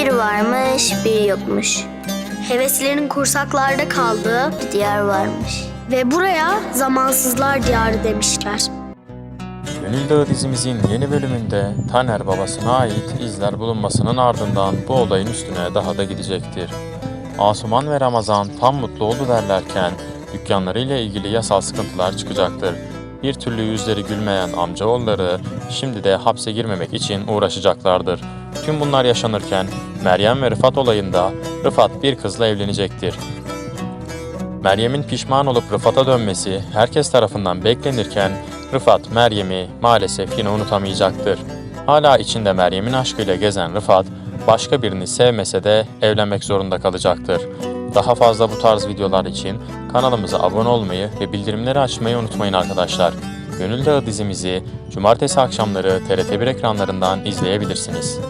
Bir varmış, bir yokmuş. Heveslerin kursaklarda kaldığı Bir diyar varmış. ve buraya zamansızlar diyarı demişler. Gönül Dağı dizimizin yeni bölümünde Taner babasına ait izler bulunmasının ardından bu olayın üstüne daha da gidecektir. Asuman ve Ramazan tam mutlu oldu derlerken dükkanlarıyla ilgili yasal sıkıntılar çıkacaktır. Bir türlü yüzleri gülmeyen amcaoğulları şimdi de hapse girmemek için uğraşacaklardır. Tüm bunlar yaşanırken Meryem ve Rıfat olayında Rıfat bir kızla evlenecektir. Meryem'in pişman olup Rıfat'a dönmesi herkes tarafından beklenirken Rıfat Meryem'i maalesef yine unutamayacaktır. Hala içinde Meryem'in aşkıyla gezen Rıfat başka birini sevmese de evlenmek zorunda kalacaktır. Daha fazla bu tarz videolar için kanalımıza abone olmayı ve bildirimleri açmayı unutmayın arkadaşlar. Gönül Dağı dizimizi cumartesi akşamları TRT1 ekranlarından izleyebilirsiniz.